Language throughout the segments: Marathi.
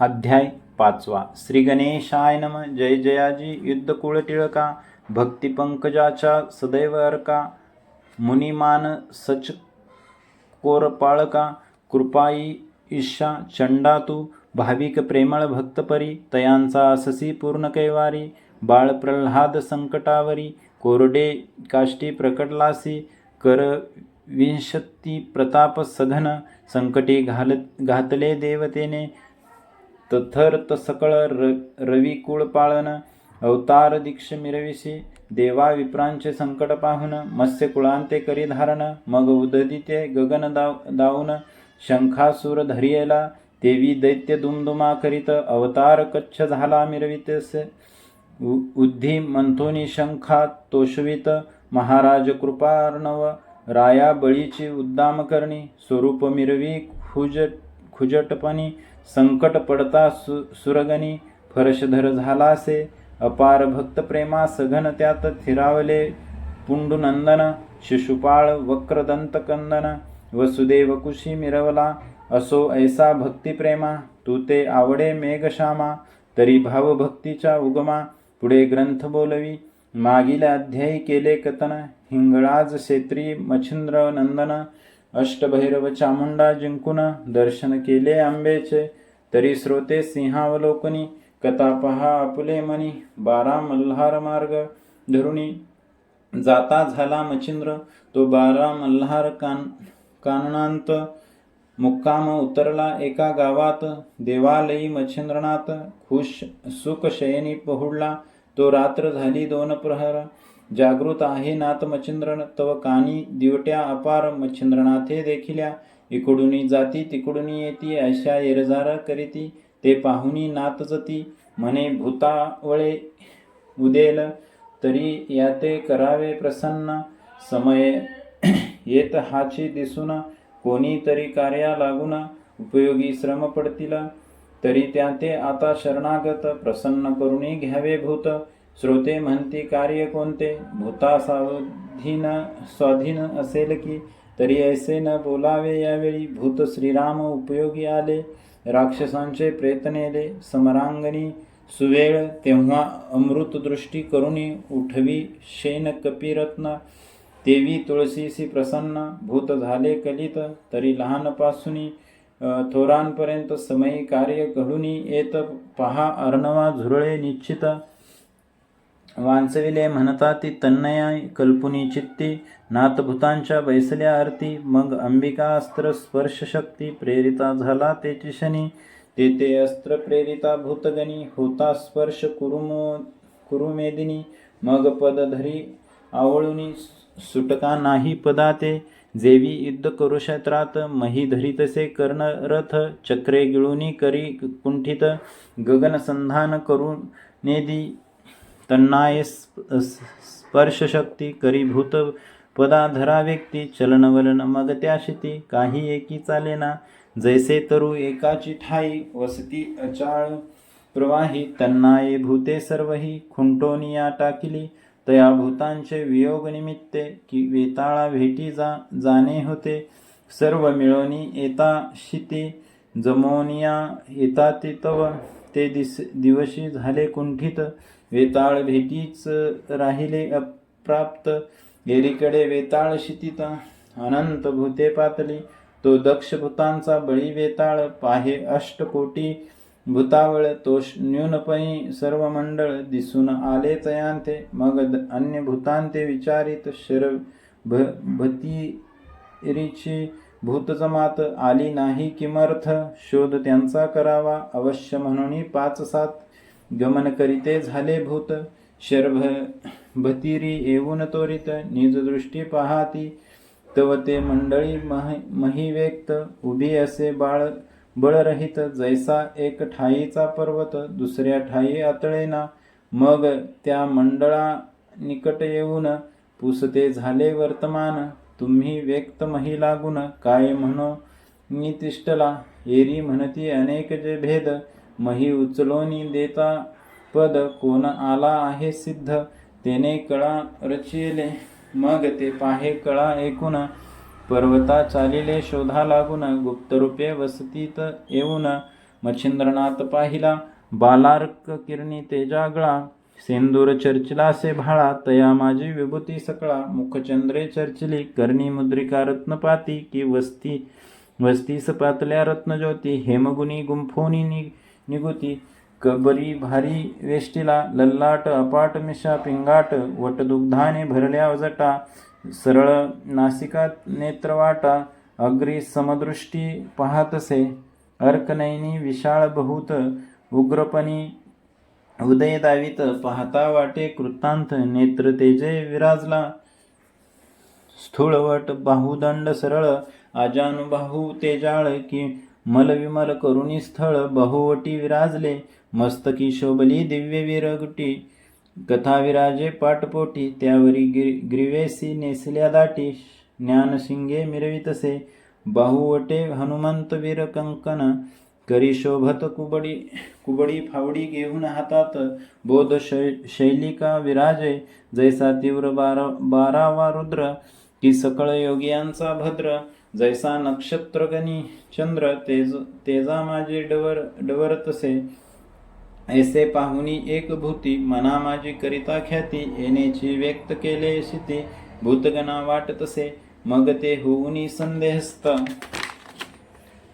अध्याय पाचवा. श्री गणेशाय नम. जय जयाजी. युद्धकुळ टिळका. भक्तिपंकजाच्या सदैव अर्का. मुनिमान सच कोरपाळका कृपाई ईशा चंडा तू भाविक प्रेमळ भक्तपरी. तयांचा अससी पूर्ण कैवारी. बाळ प्रल्हाद संकटावरी. कोरडे काष्टी प्रकटलासी. कर विंशती प्रताप सघन. संकटी घाल घातले देवतेने. तथर्त सकळ र रवी कुळ पाळन अवतार दीक्ष मिरविसी देवा विप्रांचे संकट पाहून मत्स्य कुळांते करी धारण मग उददिते गगन दाव दावून शंखासूर धरियला देवी दैत्य दुमदुमा करीत अवतार कच्छ झाला मिरवितसे उ उद्धी मंथोनी शंखा तोषवित महाराज कृपार्णव राया बळीची उद्दाम करणी स्वरूप मिरवी खुज खुजटपणी संकट पडता सु सुरगणी फरशधर झालासे अपार भक्त प्रेमा सघन त्यात थिरावले पुंडुनंदन शिशुपाळ वक्रदंत कंदन वसुदेव कुशी मिरवला असो ऐसा भक्तिप्रेमा तू ते आवडे मेघशामा तरी भावभक्तीच्या उगमा पुढे ग्रंथ बोलवी मागील अध्यायी केले कथन हिंगळाज क्षेत्री मच्छिंद्र नंदन अष्टभैरव चामुंडा जिंकून दर्शन केले आंबेचे तरी श्रोते सिंहावलोकनी कथा पहा आपुले मनी बारा मल्हार मार्ग धरुणी जाता झाला मच्छिंद्र तो बारा मल्हार कान काननांत. मुक्काम उतरला एका गावात देवालयी मच्छिंद्रनाथ खुश सुख शयनी पहुडला. तो रात्र झाली दोन प्रहर जागृत आहे नाथ मच्छिंद्रण तव कानी दिवट्या अपार मच्छिंद्रनाथे देखिल्या. इकडुनी जाती तिकडून येती अशा येरजार करीती ते पाहुनी नात जती. म्हणे भूतावळे उदेल तरी याते करावे प्रसन्न. समय येत हाची दिसून कोणीतरी कार्या लागून उपयोगी श्रम पडतील. तरी त्या ते आता शरणागत प्रसन्न करूनही घ्यावे भूत. श्रोते म्हणती कार्य कोणते? भूता सावधीन स्वाधीन असेल की? तरी ऐसे न बोलावे यावेळी भूत श्रीराम उपयोगी आले राक्षसांचे प्रेत नेले समरांगणी सुवेळ तेव्हा अमृतदृष्टी करुणी उठवी शेन कपिरत्न देवी तुळशीसी प्रसन्न भूत झाले कलित तरी लहानपासूनी थोरांपर्यंत समयी कार्य घडूनी येत पहा अर्णवा झुरळे निश्चित वांचविले म्हणता ती तन्नया कल्पुनी चित्ती नाथभूतांच्या बैसल्या आरती मग अंबिका अस्त्र स्पर्श शक्ती प्रेरिता झाला तेची शनी तेथे अस्त्र प्रेरिता भूतगणी होता स्पर्श कुरुमो कुरुमेदिनी मग पदधरी आवळुनी सुटका नाही पदाते जेवी युद्ध करू क्षेत्रात मही धरितसे कर्ण रथ चक्रे गिळुनी करी कुंठित गगन संधान करून नेदी तन्नाये स्पर्शशक्ती करीभूत पदा धरा व्यक्ती चलनवलन मग त्याशिती काही एकी चालेना. जैसे तरु एकाची ठाई वसती अचाळ प्रवाही तन्नाये भूते सर्वही खुंटोनिया टाकिली तया भूतांचे वियोग निमित्ते की वेताळा भेटी जा जाणे होते. सर्व मिळवणी येता शिती जमोनिया येता ती तव. ते दिस दिवशी झाले कुंठित. वेताळ भेटीच राहिले अप्राप्त. एरीकडे वेताळ शितिता अनंत भूते पातली. तो दक्ष भूतांचा बळी वेताळ पाहे अष्टकोटी भूतावळ तोष न्यूनपणी सर्व मंडळ दिसून आले तयांते. मग अन्य भूतांते विचारित शर भ भतीरीची भूतजमात आली नाही किमर्थ. शोध त्यांचा करावा. अवश्य म्हणून पाच सात गमन करीते झाले भूत शर्भ भतिरी येऊन तोरित निजदृष्टी पाहाती तव ते मंडळी मह महिव्यक्त उभी असे बाळ बळरहित जैसा एक ठाईचा पर्वत दुसऱ्या ठाई आतळेना मग त्या मंडळा निकट येऊन पुसते झाले वर्तमान तुम्ही व्यक्त मही लागून काय म्हणो मी तिष्ठला एरी म्हणती अनेक जे भेद मही उचलोनी देता पद कोण आला आहे सिद्ध? तेने कळा रचिले मग ते पाहे कळा ऐकून. पर्वता चालिले शोधा लागून गुप्तरूपे वसतीत येऊन. मच्छिंद्रनाथ पाहिला बालार्क किरणी तेजागळा सेंदूर चर्चिलासे भाळा तया माझी विभूती सकळा. मुखचंद्रे चर्चिली कर्णी मुद्रिका रत्नपाती की वस्ती वस्तीस पातल्या रत्नज्योती. हेमगुणी गुंफोनी निघुती. निगुती कबरी भारी वेष्टीला लल्लाट अपाट मिशा पिंगाट वटदुग्धाने भरल्या वजटा. सरळ नासिका नेत्रवाटा अग्री समदृष्टी पाहतसे. अर्कनैनी विशाळ बहुत उग्रपणी उदय दावित पाहता वाटे कृतांत नेत्र तेजे विराजला. स्थूळवट बाहुदंड सरळ आजानुबाहू तेजाळ की मलविमल करुणी स्थळ बहुवटी विराजले मस्तकी शोभली दिव्य विरगुटी. कथा विराजे पाटपोटी त्यावरी गिर ग्रीवेसी नेसल्या दाटी. ज्ञानशिंगे मिरवितसे बाहुवटे हनुमंत वीर कंकन करी शोभत कुबडी कुबडी फावडी घेऊन हातात. बोध शै शैलिका विराजे जैसा तीव्र बारा बारावा रुद्र. की सकळ योगियांचा भद्र. जैसा नक्षत्रगणी चंद्र तेज तेजा माझे डवर डवरतसे ऐसे पाहुनी एक भूती मना माझी करिता ख्याती येण्याची व्यक्त केले शिती भूतगणा वाटतसे मग ते होऊनी संदेहस्त.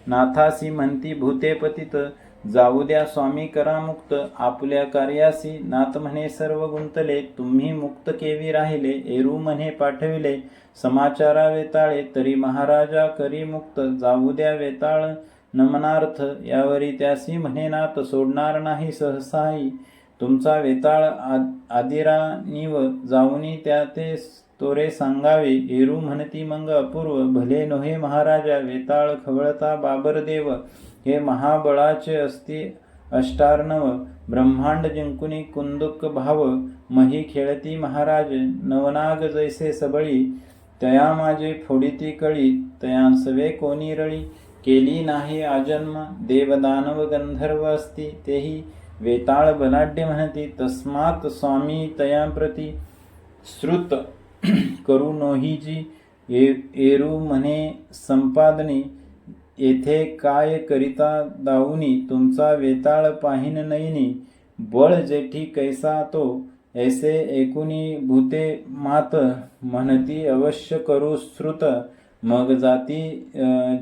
नाथासी म्हणती भूते पतित. जाऊ द्या स्वामी करा मुक्त आपल्या कार्यासी. नाथ म्हणे सर्व गुंतले. तुम्ही मुक्त केवी राहिले. एरू म्हणे पाठविले. समाचारा वेताळे. तरी महाराजा करी मुक्त. जाऊ द्या वेताळ. नमनार्थ. यावरी त्यासी म्हणे नाथ सोडणार नाही सहसाही तुमचा वेताळ आद आदिरा जाऊनी त्या ते तोरे सांगावे. एरू म्हणती मंग अपूर्व. भले नोहे महाराजा. वेताळ खवळता बाबर देव. हे महाबळाचे असती अष्टार्णव ब्रह्मांड जिंकुनी कुंदुक भाव मही खेळती महाराज नवनाग जैसे सबळी तया माझे फोडिती कळी तयांसवे कोणी रळी केली नाही आजन्म देवदानव गंधर्व असती तेही वेताळ बलाढ्य म्हणती तस्मात स्वामी तयाप्रती श्रुत करू नोहीजी ए- एरू म्हणे संपादनी येथे काय करिता दाऊनी तुमचा वेताळ पाहिन नयनी बळ जेठी कैसा तो ऐसे एकुणी भूते मात म्हणती अवश्य करू श्रुत मग जाती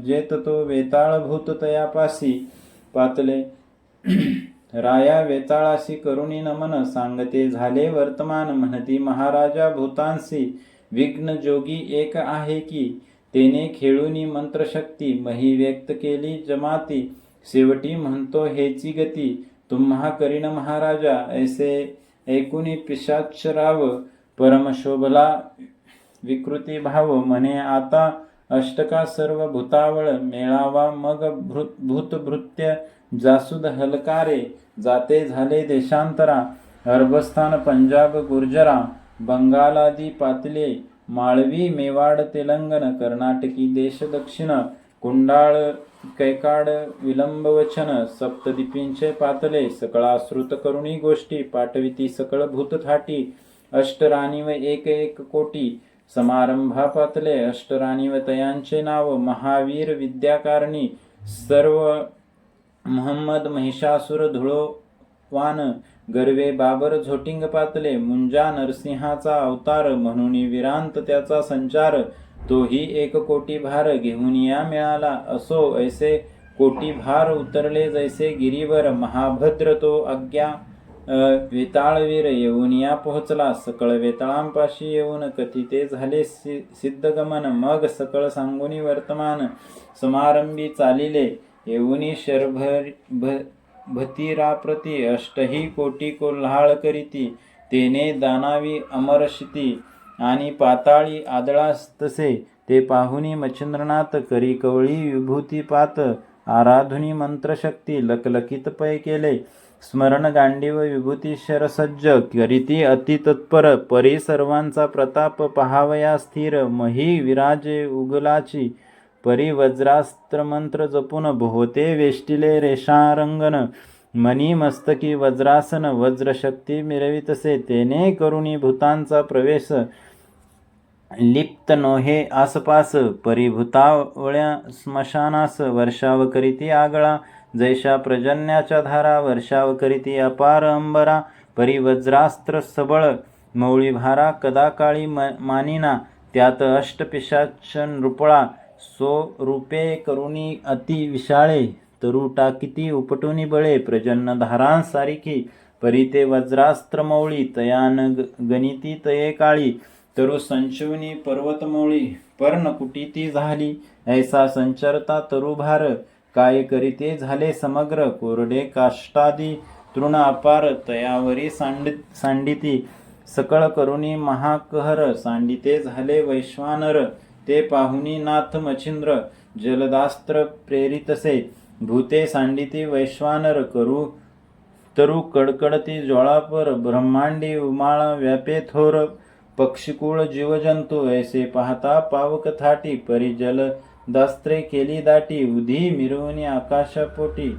जेत तो वेताळ भूत तयापासी पातले. राया वेताळाशी करुणी नमन सांगते झाले वर्तमान म्हणती महाराजा भूतांसी विघ्न जोगी एक आहे की तेने खेळूनी मंत्रशक्ती मही व्यक्त केली जमाती. शेवटी म्हणतो हेची गती. तुम्हा करीन महाराजा ऐसे ऐकुनी पिशाक्षराव परमशोभला विकृती भाव. म्हणे आता अष्टका सर्व भूतावळ मेळावा. मग भृ भूतभृत्य जासुद हलकारे. जाते झाले देशांतरा. अरबस्थान पंजाब गुर्जरा. बंगालादी पातले. माळवी मेवाड तेलंगण कर्नाटकी देश दक्षिण कुंडाळ कैकाड विलंबवचन सप्तदीपींचे पातले सकळा श्रुत करुणी गोष्टी पाठविती सकळ भूत थाटी अष्टराणी व एक एक कोटी समारंभा पातले अष्टराणी व तयांचे नाव महावीर विद्याकारणी सर्व महम्मद महिषासुर धुळोवान गर्वे बाबर झोटिंग पातले मुंजा नरसिंहाचा अवतार म्हणून विरांत त्याचा संचार तोही एक कोटी भार घेऊन या मिळाला. असो ऐसे कोटी भार उतरले जैसे गिरीवर महाभद्र तो अज्ञा वेताळवीर येऊन या पोहोचला. सकळ वेताळांपाशी येऊन कथिते झाले सि- सिद्धगमन. मग सकळ सांगुनी वर्तमान समारंभी चालिले. येऊनी शरभर भ भतिराप्रती अष्टही कोटी कोल्हाळ करीती. तेने दानावी अमरशिती आणि पाताळी आदळास तसे. ते पाहुनी मच्छिंद्रनाथ करी कवळी विभूती पात. आराधुनी मंत्रशक्ती लकलकित पै केले. स्मरण गांडीव विभूती शरसज्ज करीती अति तत्पर. परी सर्वांचा प्रताप पहावया स्थिर. मही विराजे उगलाची. परिवज्रास्त्र मंत्र जपून भोवते वेष्टिले रेषारंगन मनी मस्तकी वज्रासन वज्रशक्ती मिरवितसे तेने करुणी भूतांचा प्रवेश। लिप्त नोहे आसपास परिभूतावळ्या स्मशानास वर्षाव करीती आगळा। जैशा प्रजन्याच्या धारा वर्षाव करीती अपार अंबरा। परिवज्रास्त्र सबळ मौळीभारा कदाकाळी कदा काळी म मानिना। त्यात अष्टपिशाच नृपळा सो रूपे करुणी अति विशाळे तरु टाकिती उपटुनी बळे प्रजन्न धारांसारिखी परिते वज्रास्त्रमौळी वज्रास्त्र मौळी तयान ग- गणिती तये काळी तरु संचवनी पर्वतमौळी पर्णकुटीती झाली ऐसा संचरता तरुभार काय करीते झाले समग्र कोरडे काष्टादी तृण अपार तयावरी सांड सांडिती सकळ करुणी महाकहर सांडिते झाले वैश्वानर ते पाहुनी नाथ मच्छिंद्र जलदास्त्र प्रेरितसे भूते सांडिती वैश्वानर करू तरु कडकडती ज्वाळापर ब्रह्मांडी उमाळा व्यापे थोर पक्षिकुळ जीवजंतू ऐसे पाहता पावक थाटी परी जल दास्त्रे केली दाटी उधी मिरवणी आकाशापोटी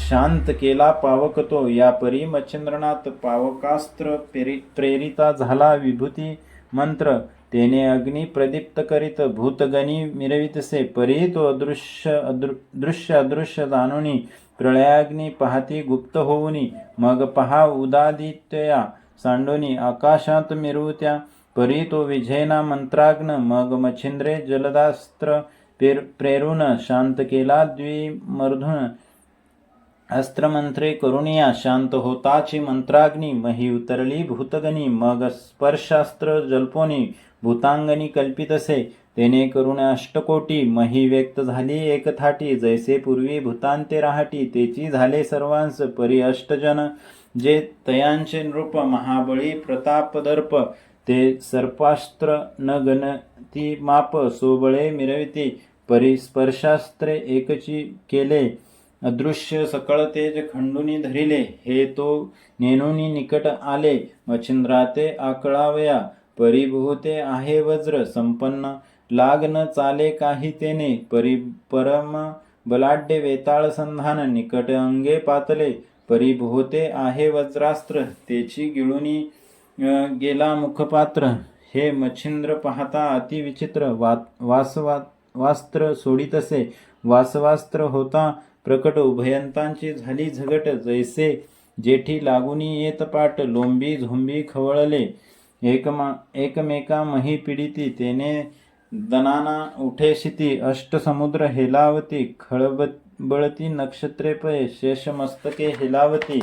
शांत केला पावक तो या परी मच्छिंद्रनाथ पावकास्त्र प्रेरिता झाला विभूती मंत्र तेने अग्नि प्रदीप्त करीत भूतगणी मिरवितसे परी तो अदृश्य अदृ दृश्य अदृश्य जाणुनी प्रळयाग्नी पाहती गुप्त होऊनी मग पहा उदादित्या सांडोनी आकाशात मिरवत्या परी तो विजयना मंत्राग्न मग मच्छिंद्रे जलदास्त्र पेर प्रेरून शांत केला द्विमर्धुन अस्त्रमंत्रे करुणिया शांत होताची मंत्राग्नी मही उतरली भूतगनी मग स्पर्शास्त्र जल्पोनी भूतांगणी कल्पित असे. तेने करून अष्टकोटी मही व्यक्त झाली एक थाटी. जैसे पूर्वी भूतांते राहटी तेची झाले सर्वांस परी अष्टजन. जे तयांचे नृप महाबळी प्रतापदर्प ते सर्पास्त्र न गणती माप सोबळे मिरविती. परी स्पर्शास्त्रे एकची केले. अदृश्य सकळ तेज खंडुनी धरिले. हे तो नेनुनी निकट आले. मच्छिंद्राते आकळावया. परिभूते आहे वज्र संपन्न. लाग न चाले काही तेने परि परम बलाढ्य वेताळ संधान निकट अंगे पातले. परिभूते आहे वज्रास्त्र तेची गिळुनी गेला मुखपात्र. हे मच्छिंद्र पाहता अति विचित्र वा वासवा वास्त्र सोडितसे. वासवास्त्र होता प्रकट उभयंतांची झाली झगट. जैसे जेठी लागुनी येत पाट लोंबी झोंबी खवळले. एकमा एकमेका मही पिडिती तेने दनाना उठे शिती अष्टसमुद्र हेलावती खळबळती नक्षत्रेपये शेषमस्तके हेलावती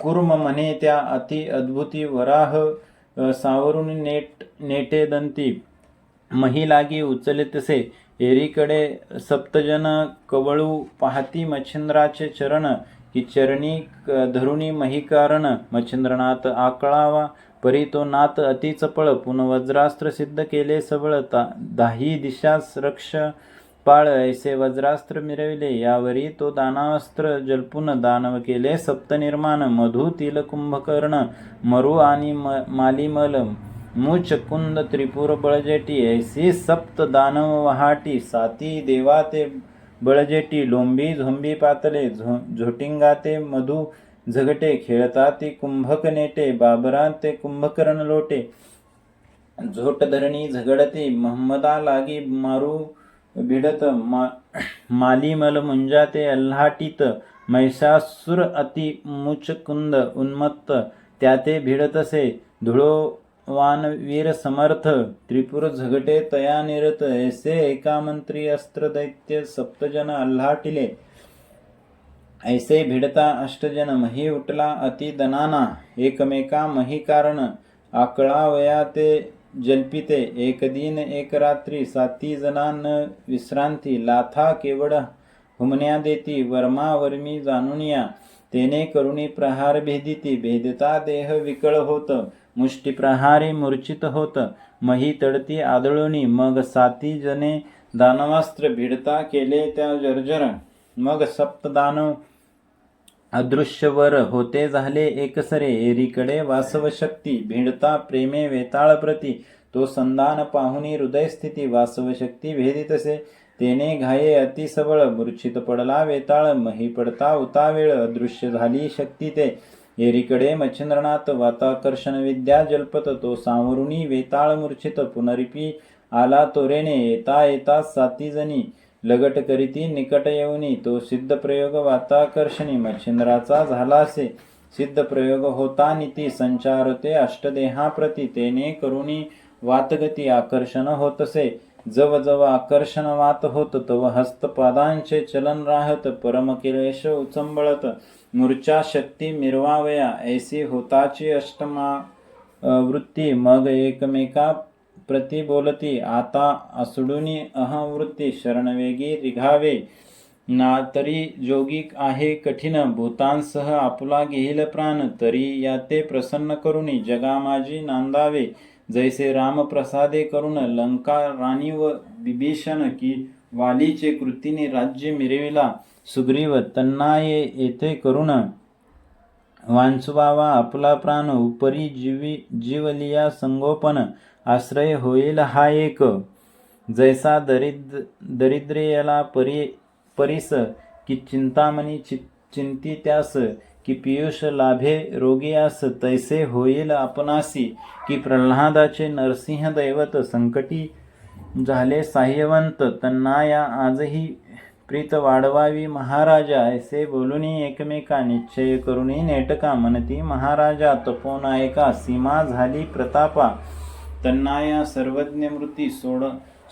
कुर्म म्हणे त्या अति अद्भुती वराह सावरून नेट नेटे दंती मही लागी उचलितसे एरीकडे सप्तजन कवळू पाहती मच्छिंद्राचे चरण की चरणी क- धरुणी मही कारण मच्छिंद्रनाथ आकळावा परी तो नात अति चपळ पुन वज्रास्त्र सिद्ध केले सबळ ता दाही दिशास रक्ष पाळ ऐसे वज्रास्त्र मिरविले यावरी तो दानावस्त्र जलपून दानव केले सप्तनिर्माण मधु तिल कुंभकर्ण मरु आणि म मालिमल मुच कुंद त्रिपुर बळजेटी ऐसी सप्त दानव वहाटी साती देवा ते बळजेटी लोंबी झोंबी पातले झो झोटिंगा ते मधु झगटे खेळता ती कुंभक नेटे बाबरा ते कुंभकर्ण लोटे. झोट धरणी झगडती महम्मदा लागी मारू भिडत मा मालीमल मुंजा ते अल्हाटीत महिषासुर अति मुचकुंद उन्मत्त त्याते भिडतसे धुळो वान वीर समर्थ त्रिपुर झगटे तया निरत ऐसे एका मंत्री अस्त्र दैत्य सप्तजन अल्हाटिले. ऐसे भिडता अष्टजन मही उठला अति दनाना एकमेका मही कारण आकळावया ते जल्पिते एक दिन एक रात्री साती जनान विश्रांती लाथा केवळ हुमण्या देती वर्मा वर्मी जाणुनिया तेने करुणी प्रहार भेदिती भेदता देह विकळ होत मुष्टी प्रहारी मूर्छित होत मही तडती आदळुनी मग साती जने दानवास्त्र भिडता केले त्या जर्जर मग सप्त दानव अदृश्यवर होते झाले एकसरे. एरीकडे वासव शक्ती भिडता प्रेमे वेताळ प्रती तो संधान पाहुनी हृदयस्थिती वासव शक्ती भेदितसे तेने घाये अतिसबळ मूर्छित पडला वेताळ मही पडता उतावेळ अदृश्य झाली शक्ती ते. एरीकडे मच्छिंद्रनाथ वाताकर्षण विद्या जल्पत तो सावरुणी वेताळ मूर्छित पुनरिपी आला तोरेने. येता येता सातीजनी लगट करीती निकट येऊनी तो सिद्ध प्रयोग वाताकर्षणी मच्छिंद्राचा झाला असे. सिद्ध प्रयोग होता निती संचारते अष्टदेहाप्रती तेने करुणी वातगती आकर्षण होतसे. जव जव आकर्षण वात होत तव हस्तपादांचे चलन राहत परमकिलेश उचंबळत. मूर्छा शक्ती मिरवावया ऐसी होताची अष्टमा वृत्ती. मग एकमेका प्रति बोलती आता असडुनी अहवृत्ती शरणवेगी रिघावे। ना तरी जोगिक आहे कठीण भूतांसह आपुला घेईल प्राण तरी या ते प्रसन्न करुणी जगामाजी नांदावे। जैसे राम प्रसादे करुण लंका राणी व विभीषण की वालीचे कृतीने राज्य मिरविला। सुग्रीव तन्नाये येथे करुण। वांचवावा आपला प्राण उपरी जीवी जीवलिया संगोपन। आश्रय होईल हा एक. जैसा दरिद्र दरिद्रेयला परी परिस की चिंतामणी चि चिंती त्यास की पियुष लाभे रोगियास तैसे होईल आपणासी की प्रल्हादाचे नरसिंह दैवत संकटी झाले साह्यवंत त्यांना या आजही प्रीत वाढवावी महाराजा ऐसे बोलून एकमेका निश्चय करुणी नेटका म्हणती महाराजा तपोनायका सीमा झाली प्रतापा त्यांना या सर्वज्ञ मृती सोड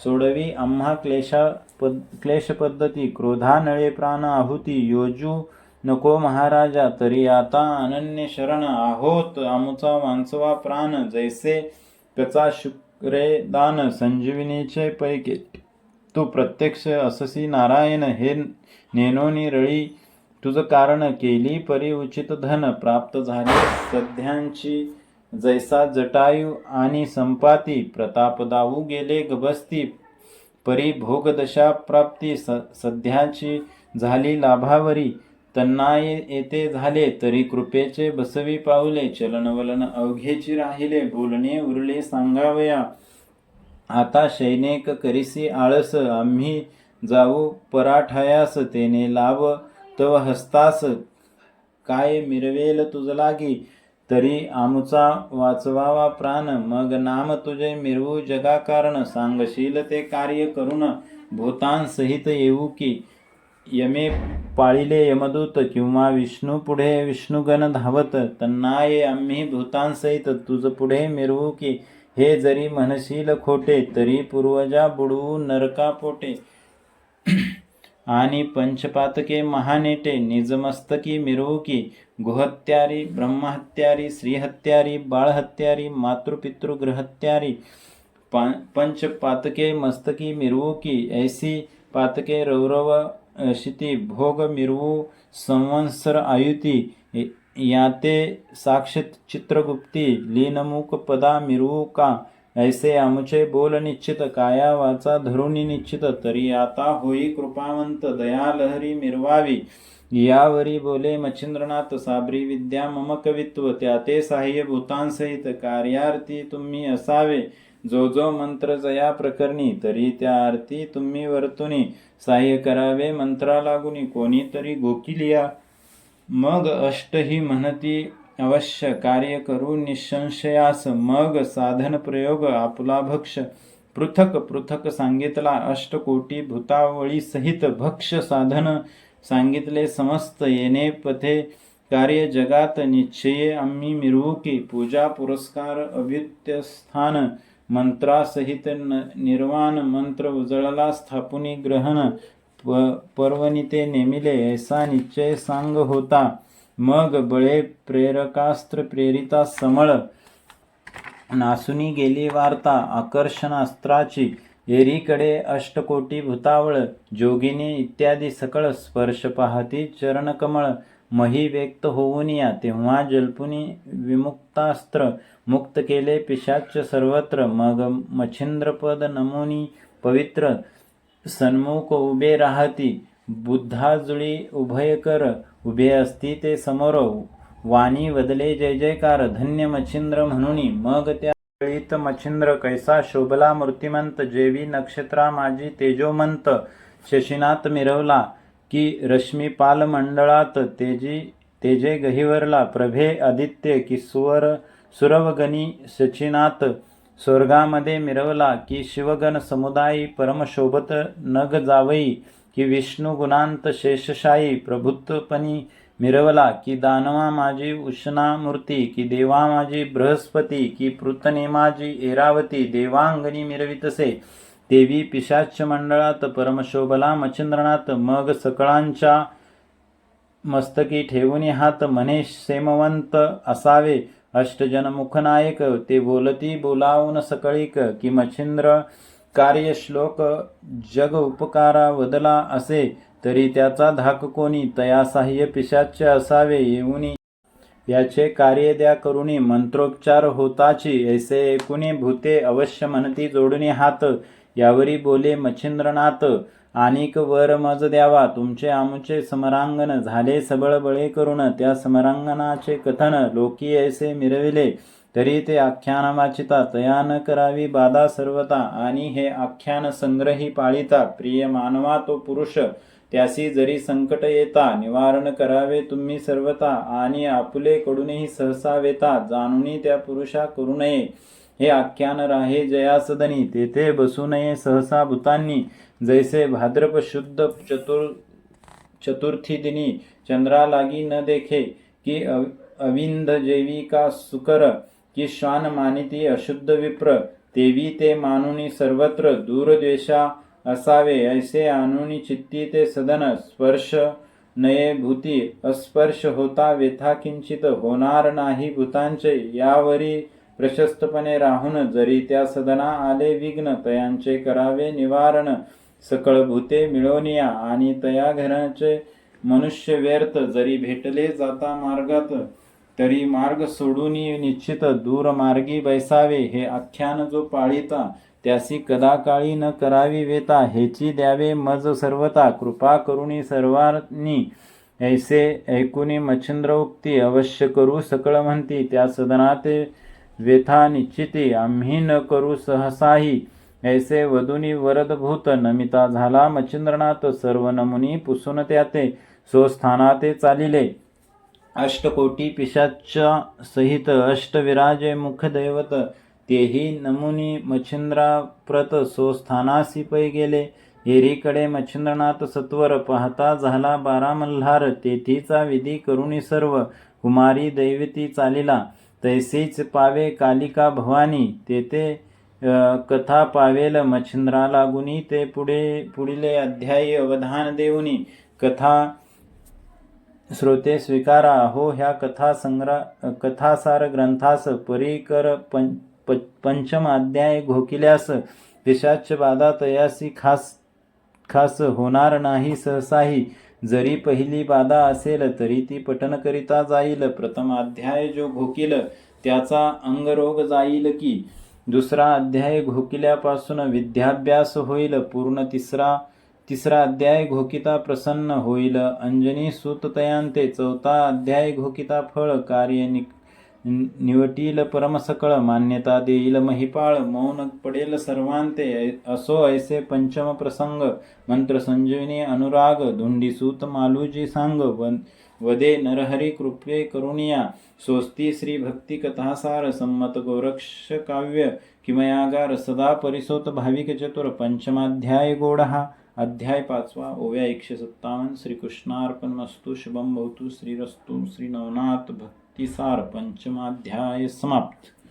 सोडवी आम्हा क्लेशा पद क्लेश पद्धती क्रोधा नळे प्राण आहुती योजू नको महाराजा तरी आता अनन्य शरण आहोत आमचा वांचवा प्राण जैसे त्याचा शुक्रे दान संजीवनीचे पैकी. तू प्रत्यक्ष अससी नारायण हे नेनोनी रळी तुझं कारण केली परी उचित धन प्राप्त झाले सध्यांची जैसा जटायू आणि संपाती प्रतापदाऊ गेले गबस्ती परी भोगदशा प्राप्ती स सध्याची झाली लाभावरी त्यांना येते झाले तरी कृपेचे बसवी पावले चलनवलन अवघेची राहिले बोलणे उरले सांगावया. आता शैनेक करिसी आळस आम्ही जाऊ पराठायास तेने लाव तव हस्तास काय मिरवेल तुझ लागी तरी आमचा वाचवावा प्राण मग नाम तुझे मिरवू जगा कारण सांगशील ते कार्य करून भूतांसहित येऊ की यमे पाळिले यमदूत किंवा विष्णू पुढे विष्णुगण धावत तन्नाये आम्ही भूतांसहित तुझ पुढे मिरवू की हे जरी म्हणशील खोटे तरी पूर्वजा बुडवू नरका पोटे. आणि पंचपातके महानेटे निजमस्तकी मिरवुकी गुहत्यारी ब्रह्महत्यारी श्रीहत्यारी बाळहत्यारी मातृपितृगृहत्यारी पा पंचपातके मस्तकी मिरवुकी ऐसी पातके रौरव शिती भोग मिरवू संवत्सर आयुती याते साक्षित चित्रगुप्ती लीनमुख पदा मिरवू का ऐसे आमचे बोल निश्चित काया वाचा धरुणी निश्चित तरी आता होई कृपावंत दयालहरी मिरवावी. यावरी बोले मच्छिंद्रनाथ साबरी विद्या मम कवित्व त्याते साह्य भूतांसहित कार्यार्थी तुम्ही असावे. जो जो मंत्र जया प्रकरणी तरी त्या आरती तुम्ही वर्तुनी. साह्य करावे मंत्रा लागुनी कोणीतरी गोकिलिया. मग अष्ट ही म्हणती अवश्य कार्य करू निसंशयास मग साधन प्रयोग आपला भक्ष पृथक पृथक सांगितला अष्टकोटी भूतावळी सहित भक्ष साधन. सांगितले समस्त येणे पथे. कार्य जगात निश्चये आम्ही मिरवू की पूजा पुरस्कार अभ्युत्यस्थान मंत्रासहित न निर्वाण मंत्र उजळला स्थापुनी ग्रहण. प पर्वनिते नेमिले ऐसा निश्चय सांग होता. मग बळे प्रेरकास्त्र प्रेरिता समळ. नासुनी गेली वार्ता आकर्षणास्त्राची एरीकडे अष्टकोटी भूतावळ. जोगिनी इत्यादी सकळ स्पर्श पाहती चरणकमळ. मही व्यक्त होऊन या तेव्हा जल्पुनी विमुक्तास्त्र. मुक्त केले पिशाच सर्वत्र. मग मच्छिंद्रपद नमुनी पवित्र. सन्मुख उभे राहती. बुद्धाजुळी उभयकर उभे असती ते समोर. वाणी वदले जय जयकार धन्य मच्छिंद्र म्हणून. मग त्या वेळीत मच्छिंद्र कैसा शोभला मूर्तिमंत जेवी नक्षत्रा माझी तेजोमंत शशिनाथ मिरवला. की रश्मी मंडळात तेजी तेजे गहिवरला प्रभे आदित्य की सुवर सुरवगणी सचिनात स्वर्गामध्ये मिरवला. की शिवगण समुदायी परमशोभत नग जावई. की विष्णू गुणांत शेषशाही प्रभुत्वपणी मिरवला की दानवा माझी उष्णा मूर्ती की देवा माझी बृहस्पती की पृतने माझी एरावती देवांगणी मिरवितसे. देवी पिशाच मंडळात परमशोभला मच्छिंद्रनाथ मग सकळांच्या मस्तकी ठेवून हात म्हणे सेमवंत असावे अष्टजन मुखनायक ते बोलती बोलावून सकळीक की मच्छिंद्र कार्य श्लोक जग उपकारा वदला असे तरी त्याचा धाक कोणी तया साह्य पिशाच्य असावे येऊनी. याचे कार्य द्या करुणी मंत्रोपचार होताची ऐसे ऐकुनी भूते अवश्य म्हणती जोडणी हात यावरी बोले मच्छिंद्रनाथ आणिक वर मज द्यावा तुमचे आमुचे समरांगण झाले सबळ बळे करून त्या समरांगणाचे कथन लोकी ऐसे मिरविले. तरी ते आख्यान वाचिता तया न करावी बाधा सर्वता आणि हे आख्यान संग्रही पाळिता. प्रिय मानवा तो पुरुष त्यासी जरी संकट येता निवारण करावे तुम्ही सर्वता आणि आपुले कडूनही सहसा वेता. जाणूनी त्या पुरुषा करू नये. हे आख्यान राहे जयासदनी. तेथे बसू नये सहसा भूतांनी. जैसे भाद्रप शुद्ध चतुर चतुर्थी दिनी चंद्रा लागी न देखे की अव- अविंद जैविका सुकर. की श्वान मानिती अशुद्ध विप्र तेवी ते मानुनी सर्वत्र दूरद्वेषा असावे ऐसे आणुनी चित्ती ते सदन स्पर्श नये भूती अस्पर्श होता व्यथा किंचित होणार नाही भूतांचे यावरी प्रशस्तपणे राहून जरी त्या सदना आले विघ्न तयांचे करावे निवारण सकळ भूते मिळवनिया आणि तया घराचे मनुष्य व्यर्थ जरी भेटले जाता मार्गात तरी मार्ग सोडून निश्चित दूर मार्गी बैसावे हे आख्यान जो पाळिता त्यासी कदाकाळी न करावी वेता हेची द्यावे मज सर्वता कृपा करुणी सर्वांनी ऐसे ऐकुनी मच्छिंद्र उक्ती अवश्य करू सकळ म्हणती त्या सदनाते व्यथा निश्चिती आम्ही न करू सहसाही ऐसे वधुनी वरदभूत नमिता झाला मच्छिंद्रनाथ सर्व नमुनी पुसून त्याते स्वस्थानाते चालिले अष्टकोटी पिशाच्या सहित अष्टविराजे मुखदैवत तेही नमुनी मच्छिंद्राप्रत स्वस्थानासी पै गेले. एरीकडे मच्छिंद्रनाथ सत्वर पाहता झाला बारा मल्हार तेथीचा विधी करुणी सर्व. कुमारी दैवती चालिला. तैसेच पावे कालिका भवानी. तेथे कथा पावेल मच्छिंद्रा लागुनी ते पुढे पुढीले अध्यायी अवधान देऊनी. कथा श्रोते स्वीकारा हो ह्या कथा संग्रह कथासार ग्रंथास परिकर पं प- पंचम अध्याय घोकिल्यास पिशाच बाधा तयासी खास खास होणार नाही सहसाही. जरी पहिली बाधा असेल तरी ती पठन करिता जाईल. प्रथम अध्याय जो घोकिल त्याचा अंगरोग जाईल की. दुसरा अध्याय घोकिल्यापासून विद्याभ्यास होईल. पूर्ण तिसरा तिसरा अध्याय घोकिता प्रसन्न होईल. अंजनी सुततयांते चौथा अध्याय घोकिता फळ कार्य नि निवटील परमसकळ मान्यता देईल. महिपाळ मौन पडेल सर्वांते असो ऐसे पंचम प्रसंग मंत्र संजीवनी अनुराग धुंडीसूत मालूजी सांग वन वदे नरहरी कृपे करुणिया स्वस्ती श्री भक्ती कथासार संमत गोरक्ष काव्य किमयागार सदा परिसोत भाविक चतुर पंचमाध्याय गोडहा। अध्याय पाचवा ओव्या एकशे सत्तावन्न श्रीकृष्णार्पण मस्तु शुभम भवतु श्रीरस्तु श्री नवनाथ भक्तिसार पंचमाध्याय समाप्त.